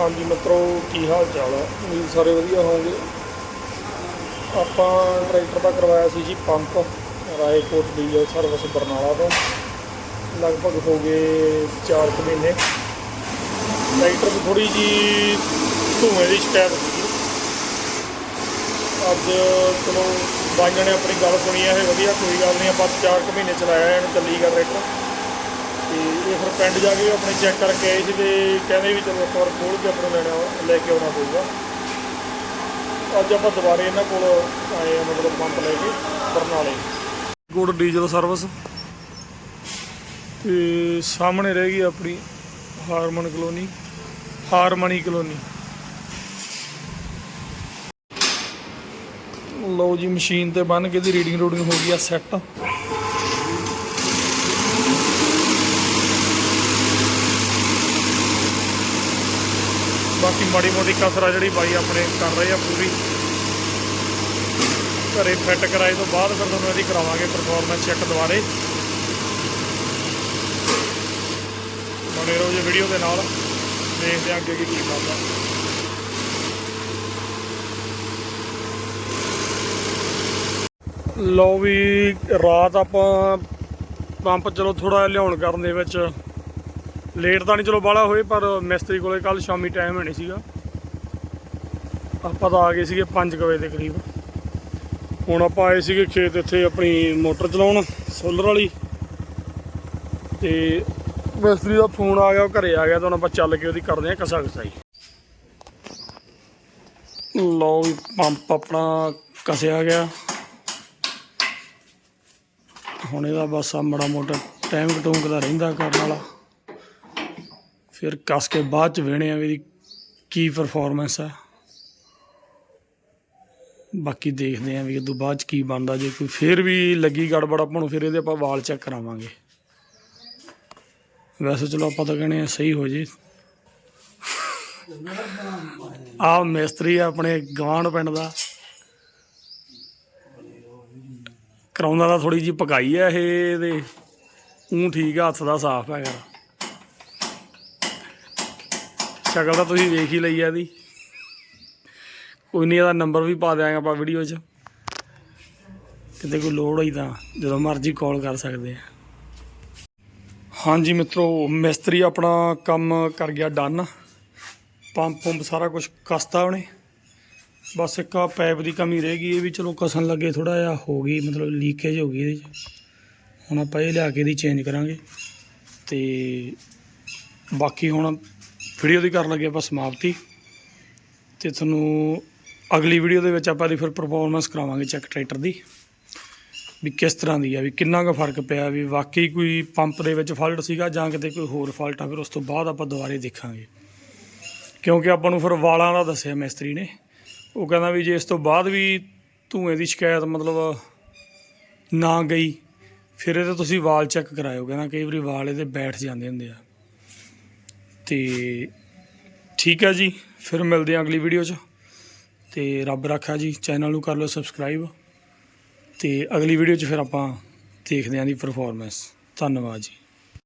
ਹਾਂਜੀ ਮਿੱਤਰੋ, ਕੀ ਹਾਲ ਚਾਲ ਹੈ ਉਮੀਦ ਸਾਰੇ ਵਧੀਆ ਹੋਵੋਗੇ ਆਪਾਂ ਟਰੈਕਟਰ ਦਾ ਕਰਵਾਇਆ ਸੀ ਜੀ pump, Raikot diesel service Barnala ਤੋਂ। ਲਗਭਗ ਹੋ ਗਏ 4 ਕੁ ਮਹੀਨੇ। ਟਰੈਕਟਰ ਦੀ ਥੋੜੀ ਜੀ ਧੂਏ ਦੀ ਸ਼ਿਕਾਇਤ ਸੀ ਅੱਜ ਚਲੋ, ਬਾਈਆਂ ਨੇ ਆਪਣੀ ਗੱਲ ਸੁਣੀ ਹੈ ਇਹ ਵਧੀਆ ਕੋਈ ਗੱਲ ਨਹੀਂ, ਆਪਾਂ 4 ਕੁ ਮਹੀਨੇ ਚਲਾਇਆ ਇਹਨੂੰ ਚੱਲੀ ਗਿਆ ਟਰੈਕਟਰ। ਤੇ ਇਹ ਫਿਰ ਪਿੰਡ ਜਾ ਕੇ ਆਪਣੇ ਚੈੱਕ ਕਰਕੇ ਆਏ ਸੀ ਤੇ ਕਹਿੰਦੇ ਵੀ ਚਲੋ ਇੱਕ ਵਾਰ ਖੋਲ ਕੇ ਆਪਣੇ ਲੈਣਾ, ਲੈ ਕੇ ਆਉਣਾ ਪਊਗਾ। ਅੱਜ ਆਪਾਂ ਦੁਬਾਰੇ ਇਹਨਾਂ ਕੋਲ ਆਏ ਆ, ਮਤਲਬ ਪੰਪ ਲੈ ਕੇ, ਬਰਨਾਲੇ। Good diesel service. ਤੇ ਸਾਹਮਣੇ ਰਹਿ ਗਈ ਆਪਣੀ ਹਾਰਮਨ ਕਲੋਨੀ, ਹਾਰਮਨੀ ਕਲੋਨੀ। ਲਓ ਜੀ, ਮਸ਼ੀਨ ਤੇ ਬੰਨ ਕੇ ਦੀ ਰੀਡਿੰਗ ਰੂਡਿੰਗ ਹੋ ਗਈ ਆ ਸੈੱਟ ਬਾਕੀ ਮਾੜੀ ਮੋਟੀ ਕਸਰ ਆ ਜਿਹੜੀ ਬਾਈ ਆਪਣੇ ਕਰ ਰਹੇ ਆ ਪੂਰੀ। ਘਰੇ ਫਿੱਟ ਕਰਾਏ ਤੋਂ ਬਾਅਦ ਫਿਰ ਤੁਹਾਨੂੰ ਇਹਦੀ ਕਰਾਵਾਂਗੇ ਪਰਫਾਰਮੈਂਸ ਚੈੱਕ ਦੁਬਾਰੇ। ਬਣੇ ਰਹੋ ਜੀ ਵੀਡੀਓ ਦੇ ਨਾਲ। ਦੇਖਦੇ ਹਾਂ ਅੱਗੇ ਕੀ ਕੀ ਬਣਦਾ। ਲਓ ਵੀ ਰਾਤ ਆਪਾਂ ਪੰਪ ਚਲੋ ਥੋੜਾ ਲਿਆਉਣ ਕਰਨ ਦੇ ਵਿੱਚ ਲੇਟ ਤਾਂ ਨਹੀਂ, ਚਲੋ ਬਾਹਲਾ ਹੋਏ, ਪਰ ਮਿਸਤਰੀ ਕੋਲੇ ਕੱਲ ਸ਼ਾਮੀ ਟਾਈਮ ਹੈ ਨਹੀਂ ਸੀਗਾ। ਆਪਾਂ ਤਾਂ ਆ ਗਏ ਸੀਗੇ 5 ਵਜੇ ਦੇ ਕਰੀਬ। ਹੁਣ ਆਪਾਂ ਆਏ ਸੀਗੇ ਖੇਤ ਇੱਥੇ ਆਪਣੀ ਮੋਟਰ ਚਲਾਉਣ, ਸੋਲਰ ਵਾਲੀ। ਤੇ ਮਿਸਤਰੀ ਦਾ ਫੋਨ ਆ ਗਿਆ, ਉਹ ਘਰੇ ਆ ਗਿਆ ਤਾਂ ਹੁਣ ਆਪਾਂ ਚੱਲ ਕੇ ਉਹਦੀ ਕਰਦੇ ਆ ਕਸਾ ਕਸਾਈ ਲਓ ਵੀ ਪੰਪ ਆਪਣਾ ਕਸਿਆ ਗਿਆ। ਹੁਣ ਇਹਦਾ ਬਸ ਆ ਮੜਾ ਮੋਟਾ ਟਾਈਮ ਟੂੰਕ ਦਾ ਰਹਿੰਦਾ ਕਰਨ ਵਾਲਾ। ਫਿਰ ਕੱਸ ਕੇ ਬਾਅਦ ਚ ਵੇਣੇ ਆ ਵੀ ਇਹਦੀ ਕੀ ਪਰਫਾਰਮੈਂਸ ਆ। ਬਾਕੀ ਦੇਖਦੇ ਆ ਵੀ ਉਦੋਂ ਬਾਅਦ ਚ ਕੀ ਬਣਦਾ। ਜੇ ਕੋਈ ਫਿਰ ਵੀ ਲੱਗੀ ਗੜਬੜ ਆਪਾਂ ਨੂੰ, ਫਿਰ ਇਹਦੇ ਆਪਾਂ ਵਾਲ ਚੈੱਕ ਕਰਾਵਾਂਗੇ। ਵੈਸੇ ਚਲੋ ਆਪਾਂ ਤਾਂ ਕਹਿੰਦੇ ਆ ਸਹੀ ਹੋ ਜੇ। ਆ ਮਿਸਤਰੀ ਆ ਆਪਣੇ ਗਵਾਂਢ ਪਿੰਡ ਦਾ। ਕਰਾਉਂਦਾ ਦਾ ਥੋੜੀ ਜੀ ਪਕਾਈ ਆ ਇਹ ਇਹਦੇ ਉਹ ਠੀਕ ਆ, ਹੱਥ ਦਾ ਸਾਫ਼ ਹੈਗਾ ਸ਼ਕਲ ਤਾਂ ਤੁਸੀਂ ਵੇਖ ਹੀ ਲਈ ਆ ਇਹਦੀ। ਕੋਈ ਨਹੀਂ, ਇਹਦਾ ਨੰਬਰ ਵੀ ਪਾ ਦਿਆਂਗੇ ਆਪਾਂ ਵੀਡੀਓ 'ਚ। ਕਿਤੇ ਕੋਈ ਲੋੜ ਹੋਈ ਤਾਂ ਜਦੋਂ ਮਰਜ਼ੀ ਕਾਲ ਕਰ ਸਕਦੇ ਆ। ਹਾਂਜੀ ਮਿੱਤਰੋ, ਮਿਸਤਰੀ ਆਪਣਾ ਕੰਮ ਕਰ ਗਿਆ ਡਨ ਪੰਪ ਪੰਪ ਸਾਰਾ ਕੁਝ ਕਸਤਾ ਉਹਨੇ। ਬਸ ਇੱਕ ਆ ਪਾਈਪ ਦੀ ਕਮੀ ਰਹਿ ਗਈ, ਇਹ ਵੀ ਚਲੋ ਕਸਣ ਲੱਗੇ ਥੋੜਾ ਜਿਹਾ, ਹੋ ਗਈ ਮਤਲਬ ਲੀਕੇਜ ਹੋ ਗਈ ਇਹਦੇ 'ਚ। ਹੁਣ ਆਪਾਂ ਇਹ ਲਿਆ ਕੇ ਇਹਦੀ ਚੇਂਜ ਕਰਾਂਗੇ। ਤੇ ਬਾਕੀ ਹੁਣ ਵੀਡੀਓ ਦੀ ਕਰਨ ਲੱਗੇ ਆਪਾਂ ਸਮਾਪਤੀ ਤੇ ਤੁਹਾਨੂੰ ਅਗਲੀ ਵੀਡੀਓ ਦੇ ਵਿੱਚ ਆਪਾਂ ਦੀ ਫਿਰ ਪਰਫਾਰਮੈਂਸ ਕਰਾਵਾਂਗੇ ਚੈੱਕ ਟਰੈਕਟਰ ਦੀ ਵੀ ਕਿਸ ਤਰ੍ਹਾਂ ਦੀ ਆ, ਵੀ ਕਿੰਨਾ ਕੁ ਫ਼ਰਕ ਪਿਆ, ਵੀ ਵਾਕਈ ਕੋਈ ਪੰਪ ਦੇ ਵਿੱਚ ਫਾਲਟ ਸੀਗਾ ਜਾਂ ਕਿਤੇ ਕੋਈ ਹੋਰ ਫਾਲਟ ਆ, ਫਿਰ ਉਸ ਤੋਂ ਬਾਅਦ ਆਪਾਂ ਦੁਬਾਰੇ ਦੇਖਾਂਗੇ। ਕਿਉਂਕਿ ਆਪਾਂ ਨੂੰ ਫਿਰ ਵਾਲਾਂ ਦਾ ਦੱਸਿਆ ਮਿਸਤਰੀ ਨੇ, ਉਹ ਕਹਿੰਦਾ ਵੀ ਜੇ ਇਸ ਤੋਂ ਬਾਅਦ ਵੀ ਧੂਏ ਦੀ ਸ਼ਿਕਾਇਤ ਮਤਲਬ ਨਾ ਗਈ, ਫਿਰ ਇਹਦੇ ਤੁਸੀਂ ਵਾਲ ਚੈੱਕ ਕਰਾਇਓ, ਕਹਿੰਦਾ ਕਈ ਵਾਰੀ ਵਾਲ ਇਹਦੇ ਬੈਠ ਜਾਂਦੇ ਹੁੰਦੇ ਆ। ਤੇ ਠੀਕ ਹੈ ਜੀ, ਫਿਰ ਮਿਲਦੇ ਹਾਂ ਅਗਲੀ ਵੀਡੀਓ 'ਚ। ਤੇ ਰੱਬ ਰੱਖਾ ਜੀ, ਚੈਨਲ ਨੂੰ ਕਰ ਲਓ ਸਬਸਕ੍ਰਾਈਬ ਤੇ ਅਗਲੀ ਵੀਡੀਓ 'ਚ ਫਿਰ ਆਪਾਂ ਦੇਖਦੇ ਹਾਂ ਦੀ ਪਰਫਾਰਮੈਂਸ ਧੰਨਵਾਦ ਜੀ।